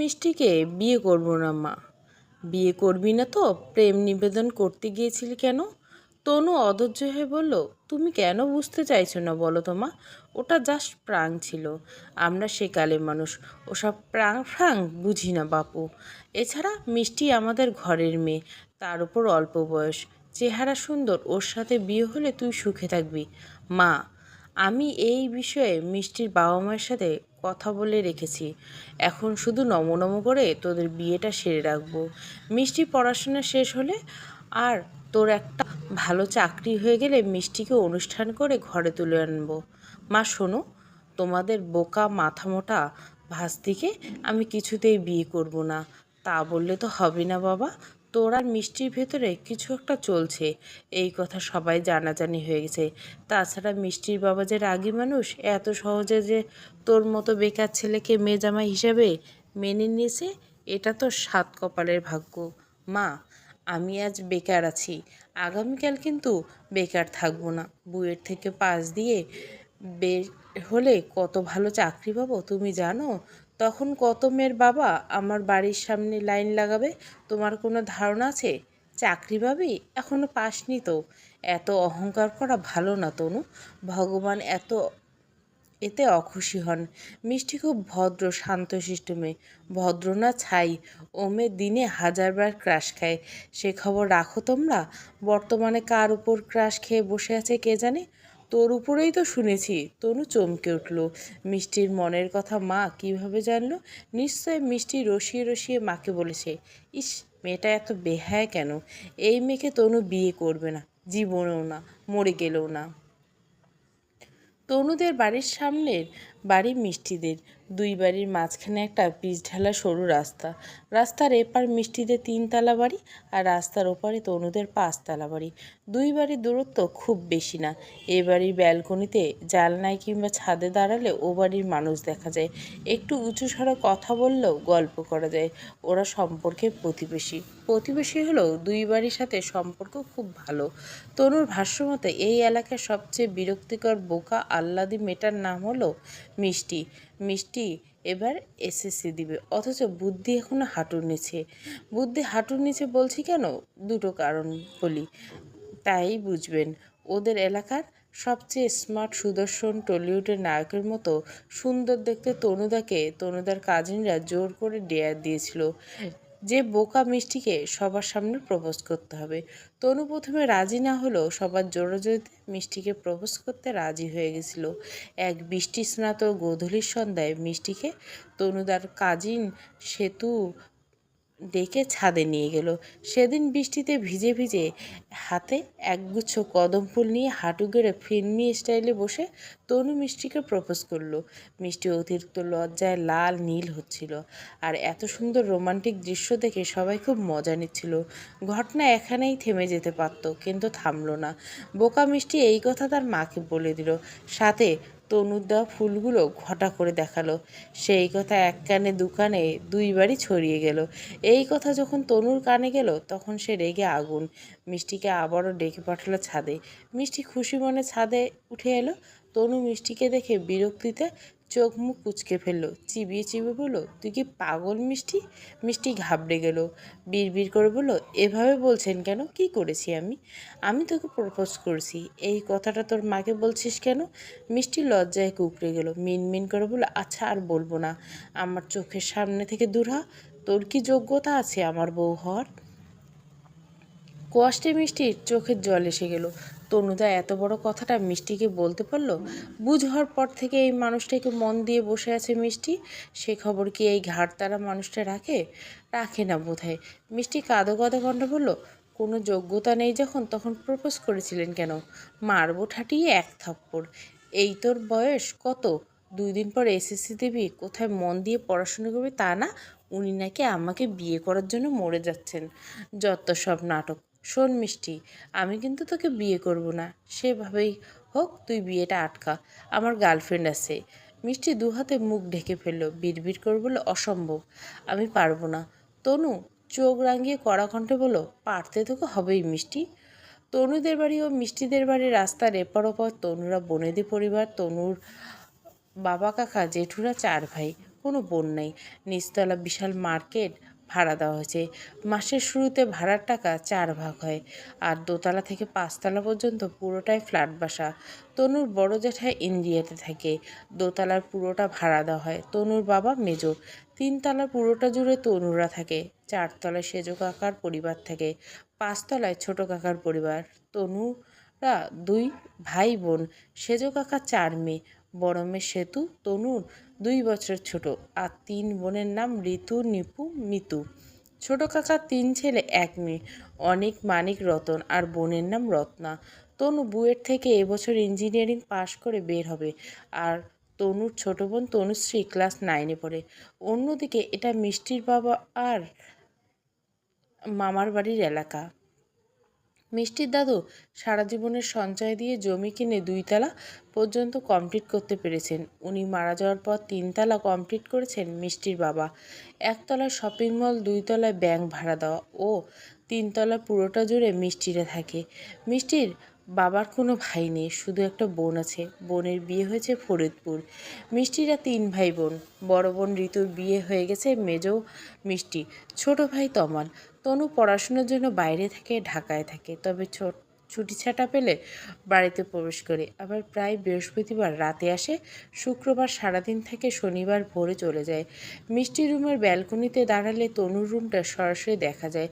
মিষ্টিকে বিয়ে করব না মা। বিয়ে করবি না তো? প্রেম নিবেদন করতে গিয়েছিলি কেন? তনু অধৈর্য হয়ে বলল, তুমি কেন বুঝতে চাইছো না বলো তো মা? ওটা জাস্ট প্রাং ছিল। আমরা সেকালে মানুষ। ওসব প্রাং ফ্রাং বুঝি না বাপু। এছাড়া মিষ্টি আমাদের ঘরের মেয়ে। তার উপর অল্প বয়স। চেহারা সুন্দর। ওর সাথে বিয়ে হলে তুই সুখে থাকবি। মা, আমি এই বিষয়ে মিষ্টির বাবা মায়ের সাথে কথা বলে রেখেছি। এখন শুধু নমো নমো করে তোদের বিয়েটা সেরে রাখব। মিষ্টি পড়াশোনা শেষ হলে আর তোর একটা ভালো চাকরি হয়ে গেলে মিষ্টিকে অনুষ্ঠান করে ঘরে তুলে আনব। মা, শোনো, তোমাদের বোকা মাথা মোটা ভাস্তিকে আমি কিছুতেই বিয়ে করব না। তা বললে তো হবে না বাবা। তোর আর মিষ্টির ভেতরে কিছু একটা চলছে। এই কথা সবাই জানাজানি হয়ে গেছে। তাছাড়া মিষ্টির বাবা যে রাগী মানুষ, এত সহজে যে তোর মতো বেকার ছেলেকে মেজামা হিসেবে মেনে নিয়েছে, এটা তো সাত কপালের ভাগ্য। মা, আমি আজ বেকার আছি। আগামীকাল কিন্তু বেকার থাকব না। বুয়ের থেকে পাস দিয়ে বের হলে কত ভালো চাকরি পাবো, তুমি জানো? তখন কত মেয়ের বাবা আমার বাড়ির সামনে লাইন লাগাবে, তোমার কোনো ধারণা আছে? চাকরি পাবি? এখনও পাসনি তো। এত অহংকার করা ভালো না তনু। ভগবান এত এতে অখুশি হন। মিষ্টি খুব ভদ্র, শান্তশিষ্ট মেয়ে। ভদ্র না ছাই। ও দিনে হাজারবার ক্রাশ খায়। সে খবর রাখো তোমরা। বর্তমানে কার উপর ক্রাশ খেয়ে বসে আছে কে জানে? তোর উপরেই তো শুনেছি, তনু চমকে উঠল। মিষ্টির মনের কথা মা কীভাবে জানলো? নিশ্চয় মিষ্টি রসিয়ে রসিয়ে মাকে বলেছে, ইস, মেয়েটা এত বেহায় কেন? এই মেয়েকে তনু বিয়ে করবে না, জীবনেও না, মরে গেলেও না। তনুদের বাড়ির সামনের বাড়ি মিষ্টিদের। দুই বাড়ির মাঝখানে একটা পিচ ঢালা সরু রাস্তা। রাস্তার এপার মিষ্টিদের তিনতলা বাড়ি আর রাস্তার ওপারে তনুদের পাঁচতলা বাড়ি। দুই বাড়ির দূরত্ব খুব বেশি না। এ বাড়ির ব্যালকনিতে জালনায় কিংবা ছাদে দাঁড়ালে ও বাড়ির মানুষ দেখা যায়। একটু উঁচু স্বরে কথা বললেও গল্প করা যায়। ওরা সম্পর্কে প্রতিবেশী। প্রতিবেশী হলেও দুই বাড়ির সাথে সম্পর্ক খুব ভালো। তনুর ভাষ্যমতে এই এলাকার সবচেয়ে বিরক্তিকর বোকা আহ্লাদি মেটার নাম হলো মিষ্টি মিষ্টি এবার এসএসসি দিবে। অথচ বুদ্ধি এখনও হাঁটুর নিচে। বুদ্ধি হাঁটুর নিচে বলছি কেন? দুটো কারণ বলি। তাই বুঝবেন, ওদের এলাকার সবচেয়ে স্মার্ট সুদর্শন টলিউডের নায়কের মতো সুন্দর দেখতে তনুদাকে তনুদার কাজিনরা জোর করে ডেয়ার দিয়েছিল। যে বোকা মিষ্টিকে সবার সামনে প্রপোজ করতে হবে। তনু প্রথমে রাজি না হলেও সবার জোরাজোরিতে মিষ্টিকে প্রপোজ করতে রাজি হয়ে গেছিল। এক বৃষ্টি স্নাত গোধূলির সন্ধ্যায় মিষ্টিকে তনুদার কাজিন সেতু ডেকে ছাদে নিয়ে গেল। সেদিন বৃষ্টিতে ভিজে ভিজে হাতে একগুচ্ছ কদম ফুল নিয়ে হাঁটু গেড়ে ফিল্মি স্টাইলে বসে তনু মিষ্টিকে প্রপোজ করল। মিষ্টি অতিরিক্ত লজ্জায় লাল নীল হচ্ছিল আর এত সুন্দর রোমান্টিক দৃশ্য দেখে সবাই খুব মজা নিচ্ছিল। ঘটনা এখানেই থেমে যেতে পারত, কিন্তু থামলো না। বোকা মিষ্টি এই কথা তার মাকে বলে দিল। সাথে তনুর দেওয়া ফুলগুলো ঘটা করে দেখাল। সেই কথা এক কানে দু কানে দুইবারই ছড়িয়ে গেল। এই কথা যখন তনুর কানে গেল, তখন সে রেগে আগুন। মিষ্টিকে আবারও ডেকে পাঠালো ছাদে। মিষ্টি খুশি মনে ছাদে উঠে এলো। তনু মিষ্টিকে দেখে বিরক্তিতে চোখ মুখ কুচকে ফেলল। চিবিয়ে চিবিয়ে বলল, তুই কি পাগল মিষ্টি? মিষ্টি ঘাবড়ে গেল। বিড়বিড় করে বলল, এভাবে বলছেন কেন? কি করেছি আমি? আমি তোকে প্রপোজ করছি। এই কথাটা তোর মাকে বলছিস কেন? মিষ্টি লজ্জায় কুকড়ে গেল। মিনমিন করে বলল আচ্ছা আর বলব না। আমার চোখের সামনে থেকে দূর হ। তোর কি যোগ্যতা আছে আমার বউ হওয়ার? কষ্টে মিষ্টির চোখের জল এসে গেল। তনুদা এত বড় কথাটা মিষ্টিকে বলতে পারল? বুঝ হওয়ার পর থেকে এই মানুষটাকে মন দিয়ে বসে আছে মিষ্টি। সে খবর কি এই ঘাড়তারা মানুষটা রাখে? রাখে না বোধহয়। মিষ্টি কাঁদো কাদো কণ্ঠ বলল, কোনো যোগ্যতা নেই যখন, তখন প্রপোজ করেছিলেন কেন? মারবো ঠাটিয়ে এক থাপ্পড়। এই তোর বয়স কত? দুই দিন পর এসএসসি দিবি, কোথায় মন দিয়ে পড়াশোনা করবি তা না? উনি নাকি আমাকে বিয়ে করার জন্য মরে যাচ্ছেন। যত সব নাটক শোন মিষ্টি, আমি কিন্তু তোকে বিয়ে করব না। সেভাবেই হোক, তুই বিয়েটা আটকা। আমার গার্লফ্রেন্ড আছে। মিষ্টি দু হাতে মুখ ঢেকে ফেলল, বিড়বিড় করে বলল, অসম্ভব, আমি পারব না। তনু, চোখ রাঙিয়ে কড়া কণ্ঠে বলল, পারতে তোকে হবেই মিষ্টি। তনুদের বাড়ি ও মিষ্টিদের বাড়ির রাস্তার এপর ওপর তনুরা বনেদি পরিবার, তনুর বাবা কাকা জেঠুরা চার ভাই, কোনো বোন নেই। নিচতলা বিশাল মার্কেট ভাড়া দেওয়া হয়েছে। মাসের শুরুতে ভাড়ার টাকা চার ভাগ হয় আর দোতলা থেকে পাঁচতলা পর্যন্ত পুরোটাই ফ্ল্যাট বাসা। তনুর বড় জ্যাঠাই ইন্ডিয়াতে থাকে। দোতলার পুরোটা ভাড়া দেওয়া হয় তনুর বাবা মেজো। তিনতলার পুরোটা জুড়ে তনুরা থাকে। চারতলায় সেজো কাকার পরিবার থাকে। পাঁচতলায় ছোট কাকার পরিবার। তনুরা দুই ভাই বোন। সেজো কাকা চার মেয়ে। বড় মেয়ে সেতু, তনুর দুই বছর ছোট আর তিন বোনের নাম ঋতু, নিপু, মিতু। ছোট কাকার তিন ছেলে, এক মেয়ে। অনেক মানিক রতন আর বোনের নাম রত্না। তনু বুয়েট থেকে এবছর ইঞ্জিনিয়ারিং পাশ করে বের হবে আর তনুর ছোট বোন তনুশ্রী ক্লাস নাইনে পড়ে। অন্যদিকে এটা মিষ্টির বাবা আর মামার বাড়ির এলাকা। মিষ্টির দাদু সারা জীবনের সঞ্চয় দিয়ে জমি কিনে দুইতলা পর্যন্ত কমপ্লিট করতে পেরেছেন। উনি মারা যাওয়ার পর তিনতলা কমপ্লিট করেছেন মিষ্টির বাবা। একতলায় শপিং মল দুইতলায় ব্যাংক ভাড়া দেওয়া ও তিনতলা পুরোটা জুড়ে মিষ্টিরা থাকে। মিষ্টির বাবার কোনো ভাই নেই, শুধু একটা বোন আছে। বোনের বিয়ে হয়েছে ফরিদপুর। মিষ্টিরা তিন ভাই বোন বড় বোন ঋতুর বিয়ে হয়ে গেছে মেজো মিষ্টি। ছোট ভাই তমাল। তনু পড়াশোনার জন্য বাইরে থাকে, ঢাকায় থাকে। তবে ছোট ছুটি ছাটা পেলে বাড়িতে প্রবেশ করে। আবার প্রায় বৃহস্পতিবার রাতে আসে, শুক্রবার সারাদিন থেকে, শনিবার ভোরে চলে যায়। মিষ্টি রুমের ব্যালকনিতে দাঁড়ালে তনুর রুমটা সরাসরি দেখা যায়।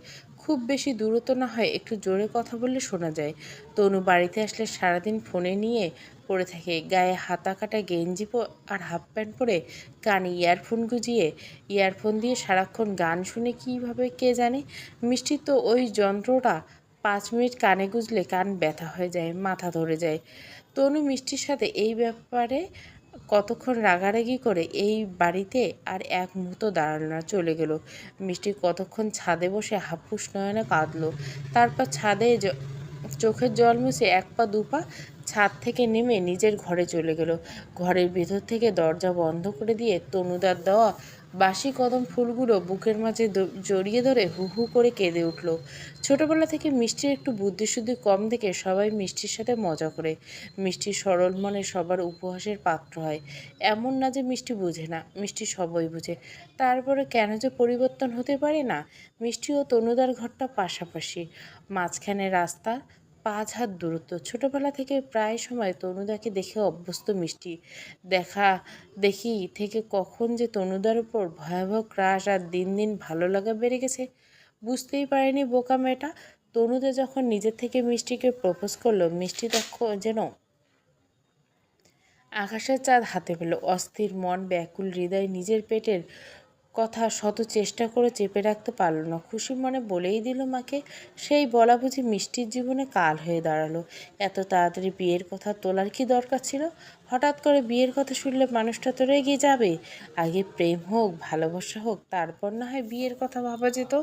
খুব বেশি দূরত্ব না হয় একটু জোরে কথা বললে শোনা যায়। তনু বাড়িতে আসলে সারাদিন ফোনে নিয়ে পড়ে থাকে। গায়ে হাতা কাটা গেঞ্জি আর হাফ প্যান্ট পরে কানে ইয়ারফোন গুজিয়ে ইয়ারফোন দিয়ে সারাক্ষণ গান শুনে কীভাবে কে জানে? মিষ্টি তো ওই যন্ত্রটা পাঁচ মিনিট কানে গুজলে কান ব্যথা হয়ে যায়, মাথা ধরে যায়। তনু মিষ্টির সাথে এই ব্যাপারে কতক্ষণ রাগারাগি করে এই বাড়িতে আর এক মুহূর্ত দাঁড়াল না, চলে গেল। মিষ্টি কতক্ষণ ছাদে বসে হাফুস নয়নে কাঁদলো। তারপর ছাদে চোখের জল মুছে এক পা, দু পা ছাদ থেকে নেমে নিজের ঘরে চলে গেল। ঘরের ভেতর থেকে দরজা বন্ধ করে দিয়ে তনুদার দেওয়া বাসি কদম ফুলগুলো বুকের মাঝে জড়িয়ে ধরে হু হু করে কেঁদে উঠল। ছোটবেলা থেকে মিষ্টির একটু বুদ্ধিশুদ্ধি কম দেখে সবাই মিষ্টির সাথে মজা করে। মিষ্টি সরল মনে সবার উপহাসের পাত্র হয়। এমন না যে মিষ্টি বুঝে না, মিষ্টি সবই বুঝে। তারপরে কেন যে পরিবর্তন হতে পারে না, মিষ্টি ও তনুদার ঘরটা পাশাপাশি। মাঝখানে রাস্তা পাঁচ হাত দূরত্ব। ছোটবেলা থেকে প্রায় সময় তনুদাকে দেখে অভ্যস্ত মিষ্টি। দেখা দেখি থেকে কখন যে তনুদার উপর ভয়াবহ ক্রাশ আর দিন দিন ভালো লাগা বেড়ে গেছে, বুঝতেই পারেনি বোকা মেয়েটা। তনুদা যখন নিজের থেকে মিষ্টিকে প্রপোজ করল, মিষ্টি তখন যেন আকাশের চাঁদ হাতে পেল। অস্থির মন, ব্যাকুল হৃদয় নিজের পেটের কথা শত চেষ্টা করে চেপে রাখতে পারল না। খুশি মনে বলেই দিল মাকে, সেই বলা বুঝি মিষ্টির জীবনে কাল হয়ে দাঁড়াল। এত তাড়াতাড়ি বিয়ের কথা তোলার কি দরকার ছিল? হঠাৎ করে বিয়ের কথা শুনলে মানুষটা তো রেগে যাবে। আগে প্রেম হোক, ভালোবাসা হোক, তারপর না হয় বিয়ের কথা ভাবা যেত।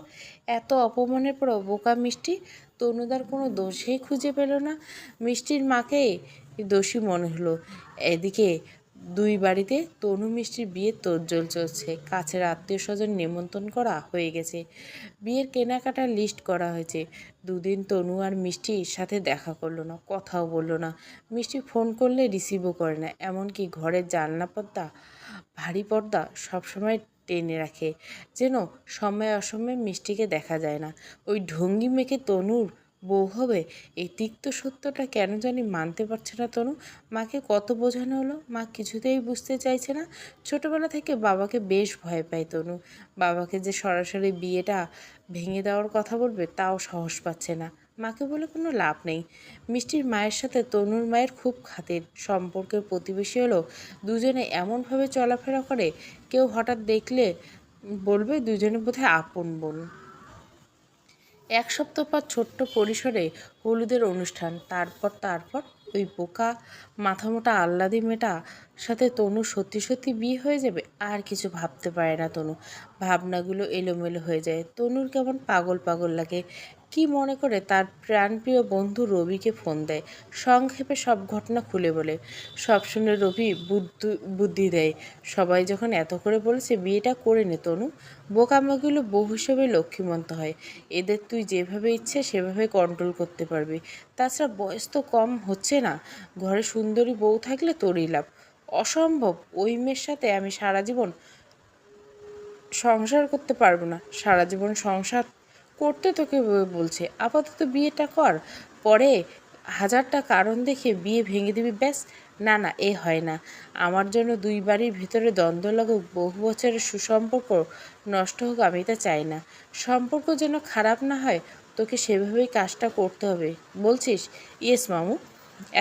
এত অপমানের পরও বোকা মিষ্টি, তনুদার কোনো দোষেই খুঁজে পেল না। মিষ্টির মাকে দোষী মনে হলো। এদিকে দুই বাড়িতে তনু মিষ্টির বিয়ের তোড়জোড় চলছে। কাছের আত্মীয় স্বজন নিমন্ত্রণ করা হয়ে গেছে। বিয়ের কেনাকাটার লিস্ট করা হয়েছে। দুদিন তনু আর মিষ্টির সাথে দেখা করল না, কথাও বলল না। মিষ্টি ফোন করলে রিসিভও করে না, এমনকি ঘরের জানলা পর্দা, ভারী পর্দা সবসময় টেনে রাখে। যেন সময় অসময়ে মিষ্টিকে দেখা যায় না। ওই ঢঙ্গি মেখে তনুর বউ হবে? এই তিক্ত সত্যটা কেন জানি মানতে পারছে না তনু। মাকে কত বোঝানো হলো? মা কিছুতেই বুঝতে চাইছে না। ছোটবেলা থেকে বাবাকে বেশ ভয় পায় তনু। বাবাকে যে সরাসরি বিয়েটা ভেঙে দেওয়ার কথা বলবে, তাও সাহস পাচ্ছে না। মাকে বলে কোনো লাভ নেই। মিষ্টির মায়ের সাথে তনুর মায়ের খুব খাতির। সম্পর্কের প্রতিবেশী হলো, দুজনে এমনভাবে চলাফেরা করে, কেউ হঠাৎ দেখলে বলবে দুজনে বোধহয় আপন বোন। এক সপ্তাহ পর ছোট্ট পরিসরে হলুদের অনুষ্ঠান, তারপর তারপর ওই বোকা মাথামোটা আহ্লাদি মেটা সাথে তনু সত্যি সত্যি বিয়ে হয়ে যাবে? আর কিছু ভাবতে পারে না তনু। ভাবনাগুলো এলোমেলো হয়ে যায়। তনুর কেমন পাগল পাগল লাগে। কি মনে করে তার প্রাণপ্রিয় বন্ধু রবিকে ফোন দেয়? সংক্ষেপে সব ঘটনা খুলে বলে। সব শুনে রবি বুদ্ধি দেয়। সবাই যখন এত করে বলেছে, বিয়েটা করে নে তনু। বোকামাগুলো বউ হিসেবে লক্ষ্মীমন্ত হয়। এদের তুই যেভাবে ইচ্ছে সেভাবে কন্ট্রোল করতে পারবি। তাছাড়া বয়স তো কম হচ্ছে না। ঘরে সুন্দরী বউ থাকলে তোরই লাভ। অসম্ভব, ওই মেয়ের সাথে আমি সারা জীবন সংসার করতে পারব না। সারা জীবন সংসার করতে তোকে বলছে। আপাতত বিয়েটা কর, পরে হাজারটা কারণ দেখে বিয়ে ভেঙে দিবি, ব্যাস। না না, এ হয় না। আমার জন্য দুই বাড়ির ভিতরে দ্বন্দ্ব লাগুক, বহু বছরের সুসম্পর্ক নষ্ট হোক, আমি তা চাই না। সম্পর্ক যেন খারাপ না হয়, তোকে সেভাবেই কাজটা করতে হবে। বলছিস, ইয়েস মামু,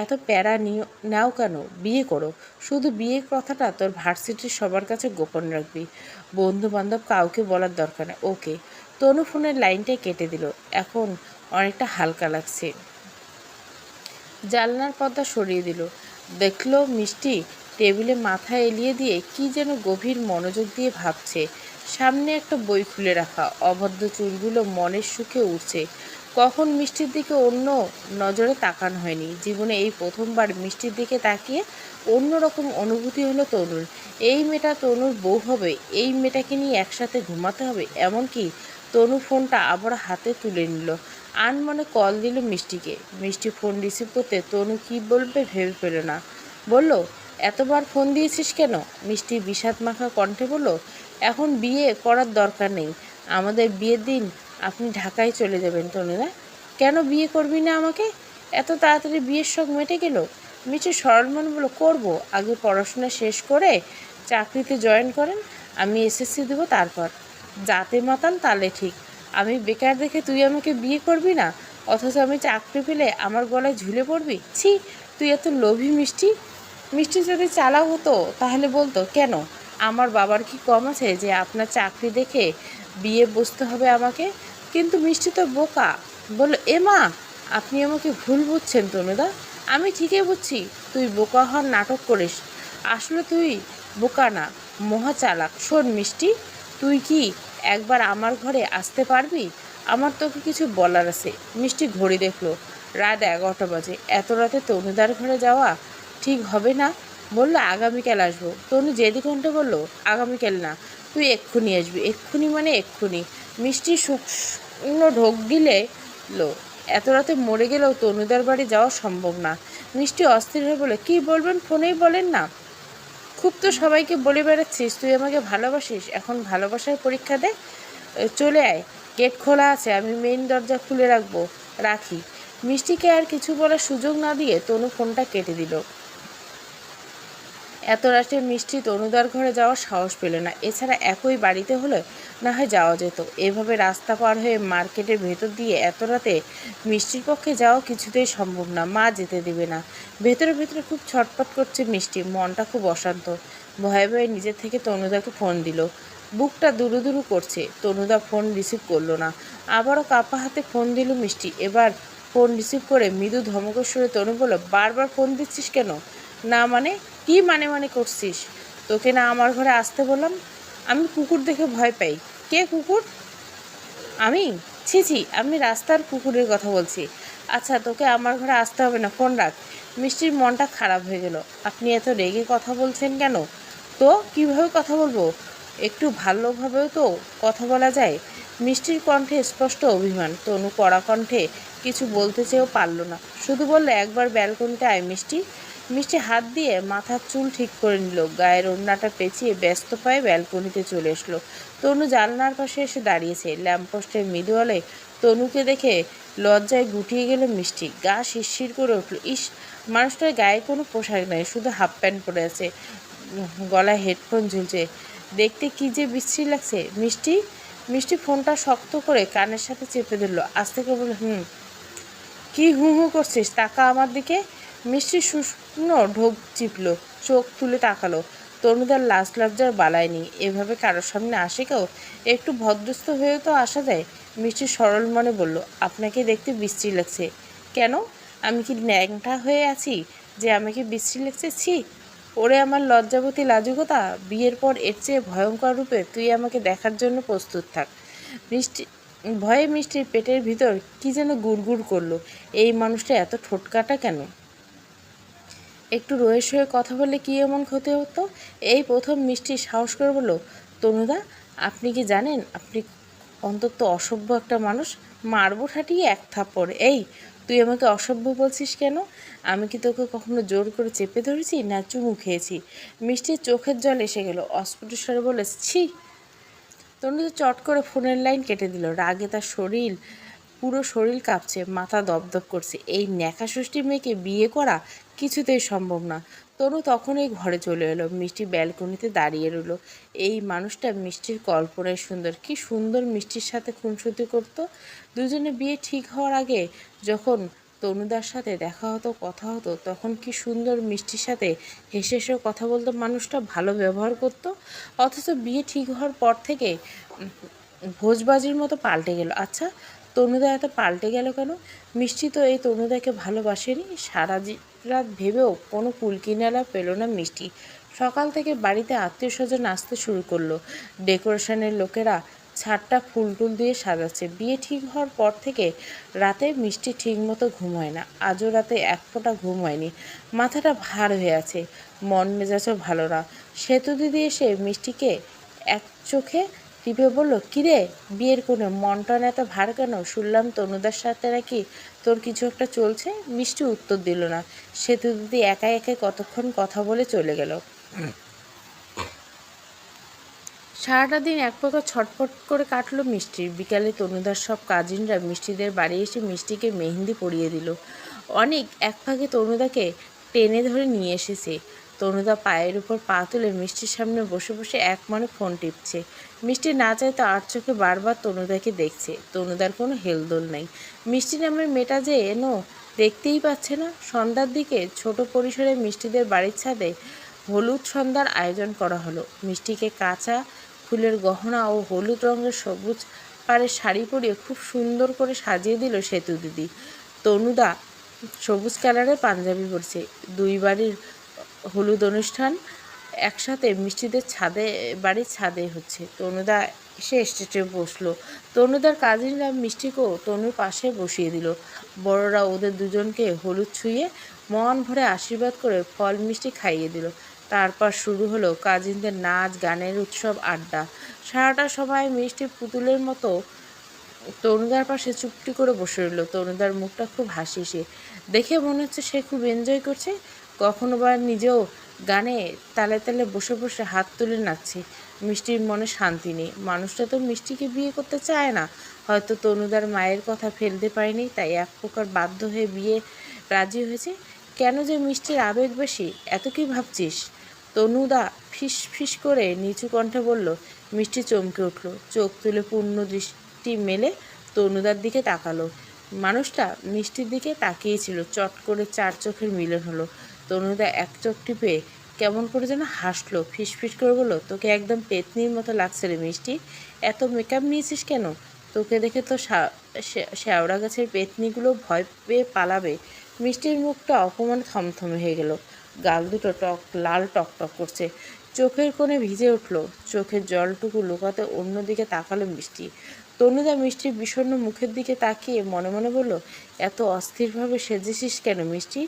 এত প্যারা নিও, নাও কেন? বিয়ে করো। শুধু বিয়ের কথাটা তোর ভার্সিটির সবার কাছে গোপন রাখবি। বন্ধু বান্ধব কাউকে বলার দরকার নেই ওকে। তনু ফোনের লাইনটাই কেটে দিল। এখন অনেকটা হালকা লাগছে। জানলার পর্দা সরিয়ে দিল। দেখল মিষ্টি টেবিলে মাথা এলিয়ে দিয়ে কি যেন গভীর মনোযোগ দিয়ে ভাবছে। সামনে একটা বই খুলে রাখা। অভদ্র চুলগুলো মনের সুখে উঠছে কখন মিষ্টির দিকে অন্য নজরে তাকানো হয়নি। জীবনে এই প্রথমবার মিষ্টির দিকে তাকিয়ে অন্যরকম অনুভূতি হলো তনুর। এই মেয়েটা তনুর বউ হবে। এই মেয়েটাকে নিয়ে একসাথে ঘুমাতে হবে? এমনকি তনু ফোনটা আবার হাতে তুলে নিল। আনমনে কল দিল মিষ্টিকে। মিষ্টি ফোন রিসিভ করতে তনু কি বলবে ভেবে পেল না। বলল, এতবার ফোন দিয়েছিস কেন? মিষ্টি বিষাদ মাখা কণ্ঠে বলল, এখন বিয়ে করার দরকার নেই। আমাদের বিয়ের দিন আপনি ঢাকায় চলে যাবেন তনুদা কেন বিয়ে করবি না আমাকে? এত তাড়াতাড়ি বিয়ের শখ মেটে গেল। মিষ্টি সরল মনে বলল, করব। আগে পড়াশোনা শেষ করে চাকরিতে জয়েন করেন। আমি এসএসসি দেবো তারপর। যাতে মাতাল তালে ঠিক। আমি বেকার দেখে তুই আমাকে বিয়ে করবি না? অথচ আমি চাকরি পেলে আমার গলায় ঝুলে পড়বি? ছি, তুই এত লোভী মিষ্টি। মিষ্টি যদি চালা হতো তাহলে বলতো, কেন? আমার বাবার কি কম আছে যে আপনার চাকরি দেখে বিয়ে বসতে হবে আমাকে? কিন্তু মিষ্টি তো বোকা। বলল এ মা, আপনি আমাকে ভুল বুঝছেন তনুদা। আমি ঠিকই বুঝছি, তুই বোকা হওয়ার নাটক করিস। আসলে তুই বোকা না মহা চালাক শোন মিষ্টি তুই কি একবার আমার ঘরে আসতে পারবি? আমার তোকে কিছু বলার আছে। মিষ্টি ঘড়ি দেখল। রাত এগারোটা বাজে। এত রাতে তনুদার ঘরে যাওয়া ঠিক হবে না? বলল, আগামীকাল আসব। তনু যেদি ঘণ্টা বলল, আগামীকাল না, তুই এক্ষুনি আসবি। এক্ষুনি মানে এক্ষুনি। মিষ্টি শুকনো ঢোক গিলে লো। এত রাতে মরে গেলেও তনুদার বাড়ি যাওয়া সম্ভব না। মিষ্টি অস্থির হয়ে বলে কী বলবেন? ফোনেই বলেন না। খুব তো সবাইকে বলে বেড়াচ্ছিস, তুই আমাকে ভালোবাসিস। এখন ভালোবাসার পরীক্ষা দে চলে আয়। গেট খোলা আছে, আমি মেইন দরজা খুলে রাখব। রাখি। মিষ্টিকে আর কিছু বলার সুযোগ না দিয়ে তনু ফোনটা কেটে দিল। এত রাতে মিষ্টি তনুদার ঘরে যাওয়ার সাহস পেল না। এছাড়া একই বাড়িতে হলে না হয় যাওয়া যেত। এভাবে রাস্তা পার হয়ে মার্কেটের ভেতর দিয়ে এত রাতে মিষ্টির পক্ষে যাওয়া কিছুতেই সম্ভব না। মা যেতে দেবে না। ভেতরে ভেতরে খুব ছটপট করছে মিষ্টি। মনটা খুব অশান্ত। ভয়ে ভয়ে নিজের থেকে তনুদাকে ফোন দিল। বুকটা দুরু দুরু করছে। তনুদা ফোন রিসিভ করল না। আবারও কাপা হাতে ফোন দিল মিষ্টি। এবার ফোন রিসিভ করে মৃদু ধমকেশ্বরে তনু বলল, বারবার ফোন দিচ্ছিস কেন? না মানে কি মানে মানে করছিস? তোকে না আমার ঘরে আসতে বললাম, আমি কুকুর দেখে ভয় পাই। কে কুকুর? আমি? ছি ছি, আমি রাস্তার কুকুরের কথা বলছি। আচ্ছা তোকে আমার ঘরে আসতে হবে না, ফোন রাখ। মিষ্টির মনটা খারাপ হয়ে গেল। আপনি এত রেগে কথা বলছেন কেন? তো কীভাবে কথা বলব? একটু ভালোভাবেও তো কথা বলা যায়। মিষ্টির কণ্ঠে স্পষ্ট অভিমান। তনু কড়া কণ্ঠে কিছু বলতে চেয়েও পারল না। শুধু বললে, একবার ব্যালকনিতে আয় মিষ্টি। মিষ্টি হাত দিয়ে মাথার চুল ঠিক করে নিল। গায়ের ওড়নাটা পেঁচিয়ে ব্যস্ত পায়ে ব্যালকনিতে চলে আসলো। তনু জানলার পাশে এসে দাঁড়িয়েছে। ল্যাম্পপোস্টের মৃদু আলোয় তনুকে দেখে লজ্জায় গুটিয়ে গেল মিষ্টি। গা শিরশির করে উঠল। ইস, মানুষটার গায়ে কোনো পোশাক নেই, শুধু হাফ প্যান্ট পরে আছে। গলায় হেডফোন ঝুলছে। দেখতে কি যে বিশ্রী লাগছে। মিষ্টি মিষ্টি ফোনটা শক্ত করে কানের সাথে চেপে ধরলো। আজ থেকে বলে হুম, কি হু হু করছিস? তাকা আমার দিকে। মিষ্টি শুকনো ঢোক চিপলো, চোখ তুলে তাকালো। তরুণীদের লাজ লজ্জার বালায় নেই। এভাবে কারোর সামনে আসে কেউ? একটু ভদ্রস্থ হয়েও তো আসা যায়? মিষ্টি সরল মনে বলল, আপনাকে দেখতে বিশ্রী লাগছে। কেন? আমি কি ন্যাংটা হয়ে আছি যে আমাকে বিশ্রী লাগছে? ছি, ওরে আমার লজ্জাবতী লাজুকতা, বিয়ের পর এর চেয়ে ভয়ঙ্কর রূপে তুই আমাকে দেখার জন্য প্রস্তুত থাক। মিষ্টি, ভয়ে মিষ্টির পেটের ভিতর কি যেন গুড়গুড় করল। এই মানুষটা এত ঠোটকাটা কেন? একটু রয়েস হয়ে কথা বললে কি এমন ক্ষতি হতো? এই প্রথম মিষ্টি সাহস করে বলল, তনুদা, আপনি কি জানেন, আপনি অন্তত অসভ্য একটা মানুষ? মারবো ঠাটিয়ে এক থাপ্পড়। এই, তুই আমাকে অসভ্য বলছিস কেন? আমি কি তোকে কখনো জোর করে চেপে ধরেছি না চুমু খেয়েছি? মিষ্টির চোখের জল এসে গেল। অস্ফুট স্বরে বলে ছি! তনুজা চট করে ফোনের লাইন কেটে দিল। রাগে তার শরীর পুরো শরীর কাঁপছে, মাথা দপদপ করছে। এই ন্যাকা ষষ্ঠী মেয়েকে বিয়ে করা কিছুতেই সম্ভব না। তনু তখনই ঘরে চলে এলো, মিষ্টি ব্যালকনিতে দাঁড়িয়ে রইল। এই মানুষটা মিষ্টির কল্পনায় সুন্দর। কি সুন্দর মিষ্টির সাথে খুনসুতি করতো। দুজনে বিয়ে ঠিক হওয়ার আগে যখন তনুদার সাথে দেখা হতো, কথা হতো, তখন কি সুন্দর মিষ্টির সাথে হেসে হেসে কথা বলতো মানুষটা, ভালো ব্যবহার করতো। অথচ বিয়ে ঠিক হওয়ার পর থেকে ভোজবাজির মতো পাল্টে গেল। আচ্ছা তনুদা এত পাল্টে গেল কেন? মিষ্টি তো এই তনুদাকে ভালোবাসেনি। সারা রাত ভেবেও কোনো কুলকিনারা পেল না মিষ্টি। সকাল থেকে বাড়িতে আত্মীয় স্বজন আসতে শুরু করল। ডেকোরেশনের লোকেরা ছাদটা ফুল টুল দিয়ে সাজাচ্ছে। বিয়ে ঠিক হওয়ার পর থেকে রাতে মিষ্টি ঠিক মতো ঘুম হয় না। আজও রাতে এক ফোঁটা ঘুম হয়নি। মাথাটা ভার হয়ে আছে। মন মেজাজও ভালো না। সেতু দিদি এসে মিষ্টিকে এক চোখে টিপে বলল, কিরে, বিয়ের কোনো মন টন এত ভার কেন? শুনলাম তনুদার সাথে নাকি তোর কিছু একটা চলছে? মিষ্টি উত্তর দিল না। সেতু দিদি একা একা কতক্ষণ কথা বলে চলে গেল। সারাটা দিন এক প্রকার ছটফট করে কাটলো মিষ্টির বিকালে তনুদার সব কাজিনরা মিষ্টিদের বাড়ি এসে মিষ্টিকে মেহেন্দি পরিয়ে দিল। অনেক এক ফাঁকে তনুদাকে টেনে ধরে নিয়ে এসেছে। তনুদা পায়ের উপর পা তুলে মিষ্টির সামনে বসে বসে এক মনে ফোন টিপছে। মিষ্টি না চাইতে আর চোখে বারবার তনুদাকে দেখছে। তনুদার কোনো হেলদোল নাই। মিষ্টি নামের মেয়েটা যে এনো, দেখতেই পাচ্ছে না। সন্ধ্যার দিকে ছোট পরিসরে মিষ্টিদের বাড়ির ছাদে হলুদ সন্ধ্যার আয়োজন করা হলো। মিষ্টিকে কাঁচা ফুলের গহনা ও হলুদ রঙের সবুজ পাড়ের শাড়ি পরিয়ে খুব সুন্দর করে সাজিয়ে দিল সেতু দিদি। তনুদা সবুজ কালারের পাঞ্জাবি পরছে। দুই বাড়ির হলুদ অনুষ্ঠান একসাথে মিষ্টিদের ছাদে, বাড়ির ছাদে হচ্ছে। তনুদা এসে স্টেটে বসল। তনুদার কাজিনরা মিষ্টিকেও তনুর পাশে বসিয়ে দিল। বড়রা ওদের দুজনকে হলুদ ছুঁয়ে মন ভরে আশীর্বাদ করে ফল মিষ্টি খাইয়ে দিল। তারপর শুরু হলো কাজিনদের নাচ, গানের উৎসব, আড্ডা। সারাটা সময় মিষ্টি পুতুলের মতো তনুদার পাশে চুপটি করে বসে রইল। তনুদার মুখটা খুব হাসিসে দেখে মনে হচ্ছে সে খুব এনজয় করছে। কখনো বা নিজেও গানে তালে তালে বসে বসে হাত তুলে নাচছে। মিষ্টির মনে শান্তি নেই। মানুষটা তো মিষ্টিকে বিয়ে করতে চায় না। হয়তো তনুদার মায়ের কথা ফেলতে পারেনি, তাই এক প্রকার বাধ্য হয়ে বিয়ে রাজি হয়েছে। কেন যে মিষ্টির আবেগ বেশি, এত কি ভাবছিস? তনুদা ফিস ফিস করে নিচু কণ্ঠে বলল, মিষ্টি চমকে উঠল। চোখ তুলে পূর্ণ দৃষ্টি মেলে তনুদার দিকে তাকালো। মানুষটা মিষ্টির দিকে তাকিয়েছিল চট করে চার চোখের মিলন হলো। তনুদা এক চোখ টিপে কেমন করে যেন হাসলো ফিস ফিস করে বলল, তোকে একদম পেতনির মতো লাগছে রে মিষ্টি। এত মেকআপ নিয়েছিস কেন? তোকে দেখে তো শ্যাওড়া গাছের পেতনিগুলো ভয় পেয়ে পালাবে। মিষ্টির মুখটা অপমানে থমথমে হয়ে গেল। গাল দুটো টক, লাল টক টক করছে। চোখের কোণে ভিজে উঠল। চোখের জলটুকু লুকাতে অন্যদিকে তাকালো মিষ্টি। তনুদা মিষ্টির বিষণ্ণ মুখের দিকে তাকিয়ে মনে মনে বলল, এত অস্থিরভাবে সেজেছিস কেন মিষ্টি?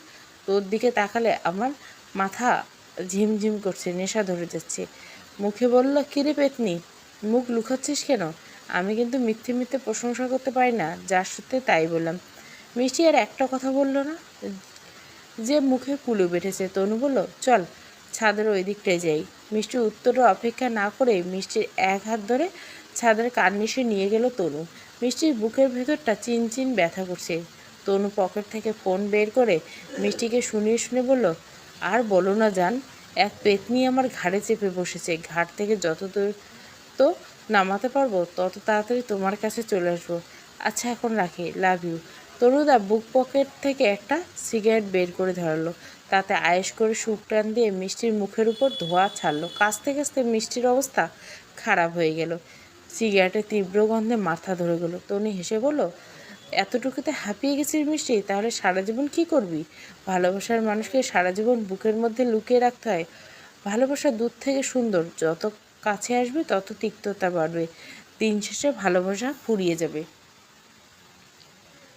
তোর দিকে তাকালে আমার মাথা ঝিমঝিম করছে, নেশা ধরে যাচ্ছে। মুখে বলল, কিরে পেতনি, মুখ লুকাচ্ছিস কেন? আমি কিন্তু মিথ্যে মিথ্যে প্রশংসা করতে পারি না, যার সত্যি তাই বললাম। মিষ্টি আর একটা কথা বলল না, যে মুখে কুলু বেঁধেছে। তনু বলল, চল, ছাদের ওই দিকটায় যাই। মিষ্টির উত্তরও অপেক্ষা না করে মিষ্টির এক হাত ধরে ছাদের কার্নিশে নিয়ে গেল তনু। মিষ্টির বুকের ভেতরটা চিন চিন ব্যথা করছে। তনু পকেট থেকে ফোন বের করে মিষ্টিকে শুনিয়ে শুনে বলল, আর বলো না জান, এক পেতনি আমার ঘাড়ে চেপে বসেছে। ঘাট থেকে যত দূর তো নামাতে পারব, তত তাড়াতাড়ি তোমার কাছে চলে আসব। আচ্ছা এখন রাখি। Love you. তনুদা বুক পকেট থেকে একটা সিগারেট বের করে ধরালো। তাতে আয়েস করে সুপ টান দিয়ে মিষ্টির মুখের উপর ধোয়া ছাড়লো। কাছতে কাছতে মিষ্টির অবস্থা খারাপ হয়ে গেল। সিগারেটের তীব্র গন্ধে মাথা ধরে গেল। তনি হেসে বলল এতটুকুতে হাঁপিয়ে গেছিস মিষ্টি, তাহলে সারা জীবন কি করবি? ভালোবাসার মানুষকে সারা জীবন বুকের মধ্যে লুকিয়ে রাখতে হয়। ভালোবাসা দূর থেকে সুন্দর, যত কাছে আসবে তত তিক্ততা বাড়বে। দিন শেষে ভালোবাসা ফুরিয়ে যাবে।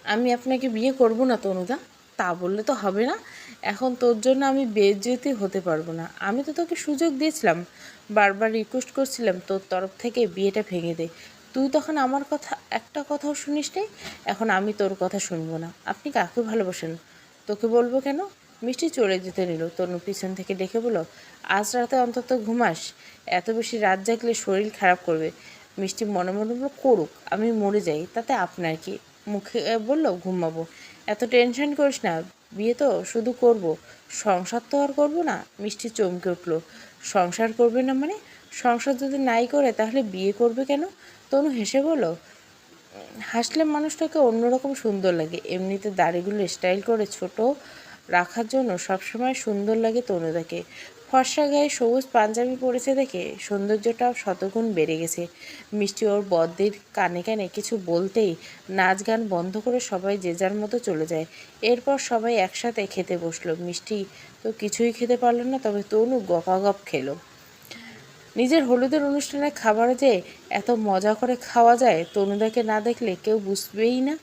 আমি আপনাকে বিয়ে করব না, তনুদা। তা বললে তো হবে না। এখন তোর জন্য আমি বেজ্জতি হতে পারব না। আমি তো তোকে সুযোগ দিয়েছিলাম। বারবার রিকোয়েস্ট করছিলাম তোর তরফ থেকে বিয়েটা ভেঙে দে। তুই তখন আমার কথা, একটা কথাও শুনিস নি? এখন আমি তোর কথা শুনব না। আপনি কাকে ভালোবাসেন? তোকে বলব কেন? মিষ্টি চলে যেতে নিল। তনু পিছন থেকে ডেকে বলো আজ রাতে অন্তত ঘুমাস। এত বেশি রাত জাগলে শরীর খারাপ করবে। মিষ্টি মনে মনে বলল, করুক, আমি মরে যাই। তাতে আপনার কি? মুখে বলল, ঘুমাবো। এত টেনশন করিস না। বিয়ে তো শুধু করব। সংসার তো আর করব না। মিষ্টি চমকে উঠল, সংসার করবে না মানে? সংসার যদি নাই করে, তাহলে বিয়ে করবে কেন? তনু হেসে বলল, হাসলে মানুষটাকে অন্যরকম সুন্দর লাগে। এমনিতে দাড়িগুলো স্টাইল করে ছোট রাখার জন্য সবসময় সুন্দর লাগে তনুদাকে। ফর্সা গায়ে সবুজ পাঞ্জাবি পরেছে দেখে সৌন্দর্যটাও শতগুণ বেড়ে গেছে। মিষ্টি ওর বদ্দির কানে কানে কিছু বলতেই নাচ গান বন্ধ করে সবাই যে যার মতো চলে যায়। এরপর সবাই একসাথে খেতে বসল। মিষ্টি তো কিছুই খেতে পারল না, তবে তনু গপাগপ খেলো। নিজের হলুদের অনুষ্ঠানে খাবার যে এত মজা করে খাওয়া যায় তনুদাকে না দেখলে কেউ বুঝবেই না।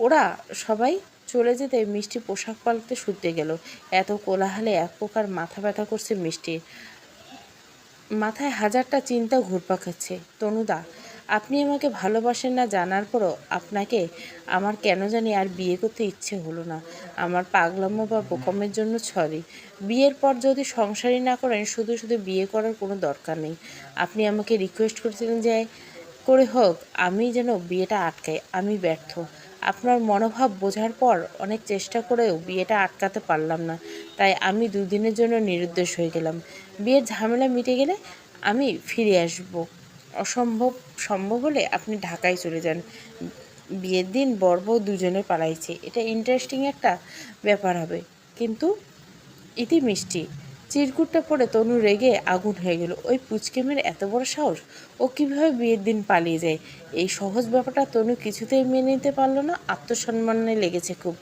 ওরা সবাই চলে যেতে মিষ্টি পোশাক পাল্টে শুতে গেল। এত কোলাহলে এক প্রকার মাথা ব্যথা করছে মিষ্টির। মাথায় হাজারটা চিন্তা ঘুরপা খাচ্ছে। তনুদা আপনি আমাকে ভালোবাসেন না জানার পরও আপনাকে আমার কেন জানি আর বিয়ে করতে ইচ্ছে হলো না। আমার পাগলামো বা বোকামের জন্য সরি। বিয়ের পর যদি সংসারই না করেন, শুধু শুধু বিয়ে করার কোনো দরকার নেই। আপনি আমাকে রিকোয়েস্ট করেছিলেন যে, করে হোক আমি যেন বিয়েটা আটকাই, আমি ব্যর্থ। আপনার মনোভাব বোঝার পর অনেক চেষ্টা করেও বিয়েটা আটকাতে পারলাম না। তাই আমি দুদিনের জন্য নিরুদ্দেশ হয়ে গেলাম। বিয়ের ঝামেলা মিটে গেলে আমি ফিরে আসব। অসম্ভব সম্ভব হলে আপনি ঢাকায় চলে যান। বিয়ের দিন বর বউ দুজনে পালাইছে। এটা ইন্টারেস্টিং একটা ব্যাপার হবে। কিন্তু ইতি মিষ্টি। চিরকুটটা পরে তনু রেগে আগুন হয়ে গেল। ওই পুচকেমের এত বড় সাহস? ও কীভাবে বিয়ের দিন পালিয়ে যায়? এই সহজ ব্যাপারটা তনু কিছুতেই মেনে নিতে পারল না। আত্মসম্মানে লেগেছে খুব।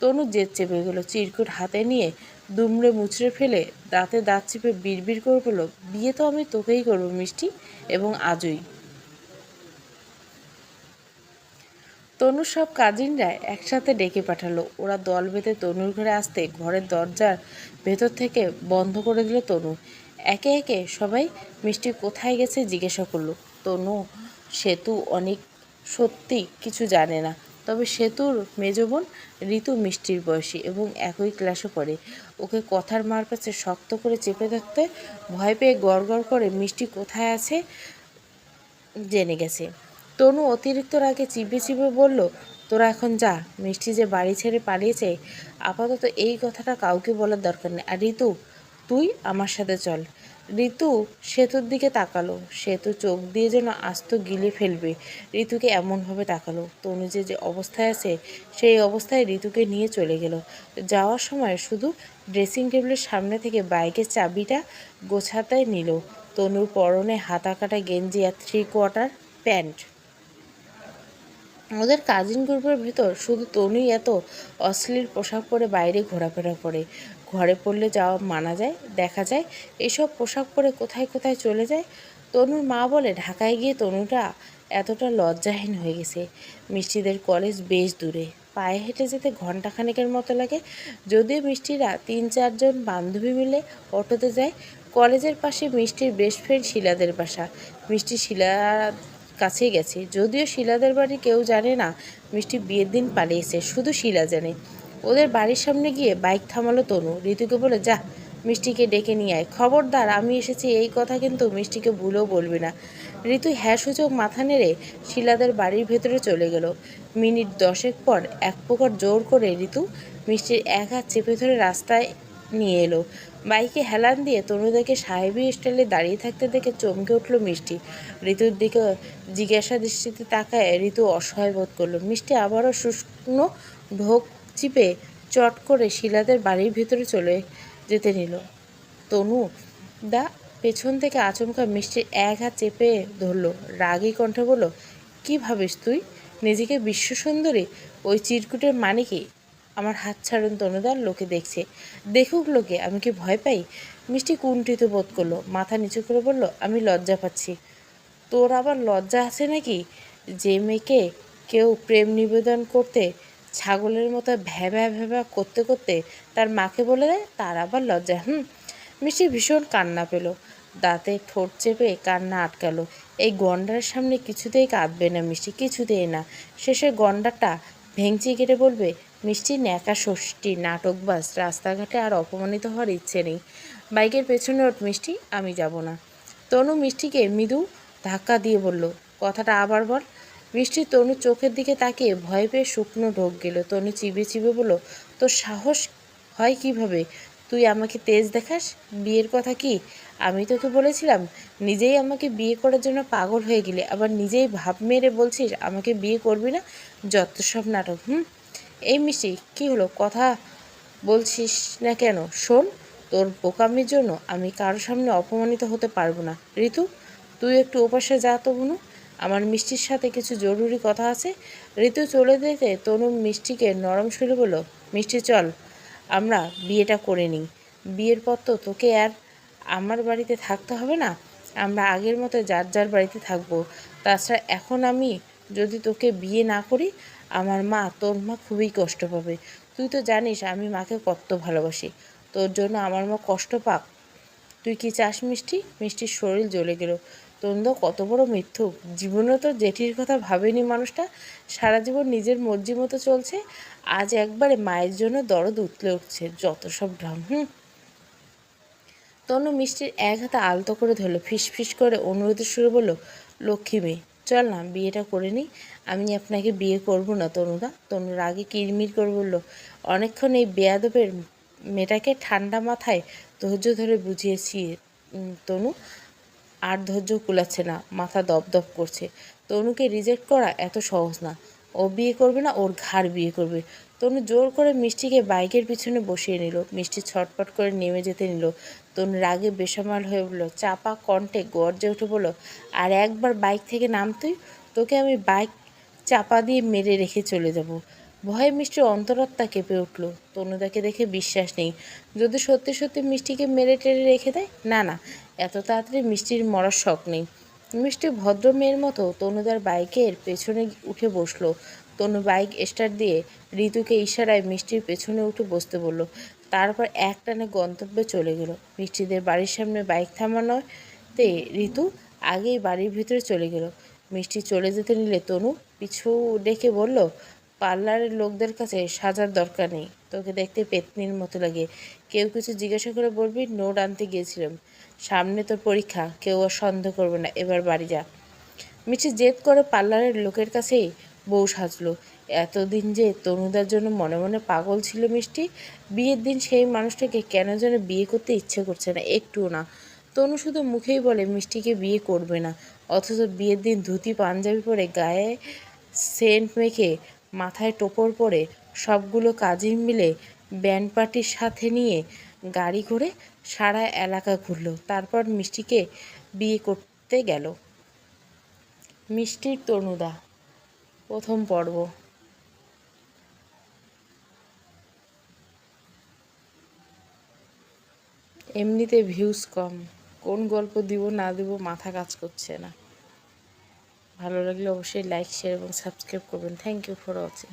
তনু জেদ চেপে গেল। চিরকুট হাতে নিয়ে দুমড়ে মুচড়ে ফেলে দাঁতে দাঁত চেপে বিড়বিড় করে বলল, বিয়ে তো আমি তোকেই করব, মিষ্টি এবং আজই। তনুর সব কাজিনরা একসাথে ডেকে পাঠালো। ওরা দল বেঁধে তনুর ঘরে আসতে ঘরের দরজার ভেতর থেকে বন্ধ করে দিল তনু। একে একে সবাই, মিষ্টি কোথায় গেছে? জিজ্ঞাসা করল। তনু সেতু অনেক সত্যি কিছু জানে না। তবে সেতুর মেজ বোন ঋতু মিষ্টির বয়সী এবং একই ক্লাসে পড়ে। ওকে কথার মার কাছে শক্ত করে চেপে থাকতে ভয় পেয়ে গড় গড় করে, মিষ্টি কোথায় আছে? জেনে গেছে। তনু অতিরিক্ত রাগে চিপে চিপে বলল, তোরা এখন যা, মিষ্টি যে বাড়ি ছেড়ে পালিয়েছে, আপাতত এই কথাটা কাউকে বলার দরকার নেই। আর ঋতু, তুই আমার সাথে চল। ঋতু সেতুর দিকে তাকালো। সেতু চোখ দিয়ে যেন আস্ত গিলে ফেলবে। ঋতুকে এমনভাবে তাকালো। তনু যে যে অবস্থায় আছে, সেই অবস্থায় ঋতুকে নিয়ে চলে গেল। যাওয়ার সময় শুধু ড্রেসিং টেবিলের সামনে থেকে বাইকের চাবিটা গোছাতে নিল। তনুর পরনে হাতা কাটা গেঞ্জি আর থ্রি কোয়ার্টার প্যান্ট। ওদের কাজিন গ্রুপের ভেতর শুধু তনুই এত অশ্লীল পোশাক পরে বাইরে ঘোরাফেরা করে। ঘরে পড়লে যাওয়া মানা যায়, দেখা যায়। এসব পোশাক পরে কোথায় কোথায় চলে যায়? তনুর মা বলে, ঢাকায় গিয়ে তনুটা এতটা লজ্জাহীন হয়ে গেছে। মিষ্টিদের কলেজ বেশ দূরে। পায়ে হেঁটে যেতে ঘণ্টাখানেকের মতো লাগে। যদিও মিষ্টিরা তিন চারজন বান্ধবী মিলে অটোতে যায়, কলেজের পাশে মিষ্টির বেস্ট ফ্রেন্ড শিলাদের বাসা। মিষ্টি শিলা কাছে গেছে। যদিও শিলাদের বাড়ি কেউ জানে না, মিষ্টি বিয়ের দিন পালিয়েছে, শুধু শিলা জানে। ওদের বাড়ির সামনে গিয়ে বাইক থামালো তনু। ঋতুকে বলে, যা, মিষ্টিকে ডেকে নিয়ে আয়। খবরদার, আমি এসেছি, এই কথা কিন্তু মিষ্টিকে ভুলেও বলবি না। ঋতু হ্যাঁ সূচক মাথা নেড়ে শিলাদের বাড়ির ভেতরে চলে গেল। মিনিট দশেক পর এক প্রকার জোর করে ঋতু মিষ্টির এক হাত চেপে ধরে রাস্তায় নিয়ে এলো। বাইকে হেলান দিয়ে তনুদাকে সাহেবী স্টাইলে দাঁড়িয়ে থাকতে দেখে চমকে উঠল মিষ্টি। ঋতুর দিকে জিজ্ঞাসা দৃষ্টিতে তাকায় ঋতু অসহায় বোধ করল। মিষ্টি আবারও শুষ্ণ ঢোক চিপে চট করে শিলাদের বাড়ির ভিতরে চলে যেতে নিল। তনু দা পেছন থেকে আচমকা মিষ্টির এক হাত চেপে ধরলো। রাগী কণ্ঠে বলল, কি ভাবিস তুই? নিজেকে বিশ্ব সুন্দরী ওই চিরকুটের মানে কি? আমার হাত ছাড়ুন তনুদার লোকে দেখছে। দেখুক লোকে, আমি কি ভয় পাই? মিষ্টি কুণ্ঠিত বোধ করল। মাথা নিচু করে বলল, আমি লজ্জা পাচ্ছি। তোর আবার লজ্জা আছে নাকি? যে মেয়েকে কেউ প্রেম নিবেদন করতে ছাগলের মতো ভ্যাবা ভ্যাবা করতে করতে তার মাকে বলে দেয়, তার আবার লজ্জা। হুম, মিষ্টি ভীষণ কান্না পেল। দাঁতে ঠোঁট চেপে কান্না আটকালো। এই গন্ডার সামনে কিছুতেই কাঁদবে না মিষ্টি, কিছুতেই না। শেষে গন্ডারটা ভেঙচি কেটে বলবে, মিষ্টি ন্যাকা ষষ্ঠী নাটকবাজ রাস্তাঘাটে আর অপমানিত হওয়ার ইচ্ছে নেই। বাইকের পেছনে ওঠ মিষ্টি, আমি যাব না। তনু মিষ্টিকে মৃদু ধাক্কা দিয়ে বলল, কথাটা আবার বল। মিষ্টি তনু চোখের দিকে তাকিয়ে ভয় পেয়ে শুকনো ঢোক গেল। তনু চিবে চিবে বলল, তোর সাহস হয় কীভাবে? তুই আমাকে তেজ দেখাস? বিয়ের কথা কি? আমি তোকে বলেছিলাম, নিজেই আমাকে বিয়ে করার জন্য পাগল হয়ে গেলে। আবার নিজেই ভাব মেরে বলছিস, আমাকে বিয়ে করবি না? যত সব নাটক, হুম? এই মিষ্টি, কি হলো? কথা বলছিস না কেন? শোন, তোর বোকামির জন্য আমি কারোর সামনে অপমানিত হতে পারব না। ঋতু, তুই একটু ওপাশে যা তো বুনু। আমার মিষ্টির সাথে কিছু জরুরি কথা আছে। ঋতু চলে যেতে তনু মিষ্টিকে নরম সুরে বলল, মিষ্টি, চল, আমরা বিয়েটা করে নিই। বিয়ের পর তো তোকে আর আমার বাড়িতে থাকতে হবে না। আমরা আগের মতো যার যার বাড়িতে থাকব। তাছাড়া এখন আমি যদি তোকে বিয়ে না করি, আমার মা, তোর মা খুবই কষ্ট পাবে। তুই তো জানিস আমি মাকে কত ভালোবাসি। তোর জন্য আমার মা কষ্ট পাক। তুই কি চাস মিষ্টি? মিষ্টির শরীর জ্বলে গেল। তন্দ কত বড় মিথ্যুক। জীবনে তো জেঠির কথা ভাবেনি মানুষটা। সারা জীবন নিজের মর্জি মতো চলছে। আজ একবারে মায়ের জন্য দরদ উতলে উঠছে, যত সব ভ্রম, হুম? তনু মিষ্টির এক হাতে আলতো করে ধরলো, ফিস ফিস করে অনুরোধের শুরু বলল, লক্ষ্মী মেয়ে, চল না, বিয়েটা করে নিই আমি আপনাকে বিয়ে করব না তনুদা। তনুর আগে কিরমির করে বলল, অনেকক্ষণ এই বেয়াদবের মেয়েটাকে ঠান্ডা মাথায় ধৈর্য ধরে বুঝিয়েছি তনু। আর ধৈর্য কুলাচ্ছে না, মাথা দপদপ করছে। তনুকে রিজেক্ট করা এত সহজ না। ও বিয়ে করবে না, ওর ঘাড় বিয়ে করবে। তনু জোর করে মিষ্টিকে বাইকের পিছনে বসিয়ে নিল। মিষ্টি ছটপট করে নেমে যেতে নিল। তনু রাগে বেসামাল হয়ে উঠল চাপা কণ্ঠে গর্জে উঠে বলল, আর একবার বাইক থেকে নাম তুই, তোকে আমি বাইক চাপা দিয়ে মেরে রেখে চলে যাব। ভয়ে মিষ্টির অন্তরাত্মা কেঁপে উঠল। তনুদাকে দেখে বিশ্বাস নেই। যদি সত্যি সত্যি মিষ্টিকে মেরে টেরে রেখে দেয়? না না। এত তাড়াতাড়ি মিষ্টির মরার শখ নেই। মিষ্টি ভদ্র মেয়ের মতো তনুদার বাইকের পেছনে উঠে বসল। তনু বাইক স্টার্ট দিয়ে ঋতুকে ইশারায় মিষ্টির পেছনে উঠে বসতে বলল। তারপর এক টানে গন্তব্যে চলে গেল। মিষ্টিদের বাড়ির সামনে বাইক থামানোতে ঋতু আগেই বাড়ির ভিতরে চলে গেল। মিষ্টি চলে যেতে নিলে তনু পিছু ডেকে বলল, পার্লারের লোকদের কাছে সাজার দরকার নেই। তোকে দেখতে পেতনির মতো লাগে। কেউ কিছু জিজ্ঞাসা করে বলবি, নোট আনতে গিয়েছিলাম। সামনে তোর পরীক্ষা, কেউ আর সন্দেহ করবে না, এবার বাড়ি যা। মিষ্টি জেদ করে পার্লারের লোকের কাছেই বউ সাজলো। এতদিন যে তনুদার জন্য মনে মনে পাগল ছিল মিষ্টি, বিয়ের দিন সেই মানুষটাকে কেন যেন বিয়ে করতে ইচ্ছে করছে না, একটুও না। তনু শুধু মুখেই বলে, মিষ্টিকে বিয়ে করবে না। অথচ বিয়ের দিন ধুতি, পাঞ্জাবি পরে গায়ে সেন্ট মেখে মাথায় টোপর পরে সবগুলো কাজিন মিলে ব্যান্ড পার্টির সাথে নিয়ে গাড়ি করে সারা এলাকা ঘুরলো। তারপর মিষ্টিকে বিয়ে করতে গেল। মিষ্টির তনুদা প্রথম পর্ব। এমনিতে ভিউজ কম। কোন গল্প দিব, না দিব, মাথা কাজ করছে না। ভালো লাগলে অবশ্যই লাইক শেয়ার এবং সাবস্ক্রাইব করবেন। Thank you for watching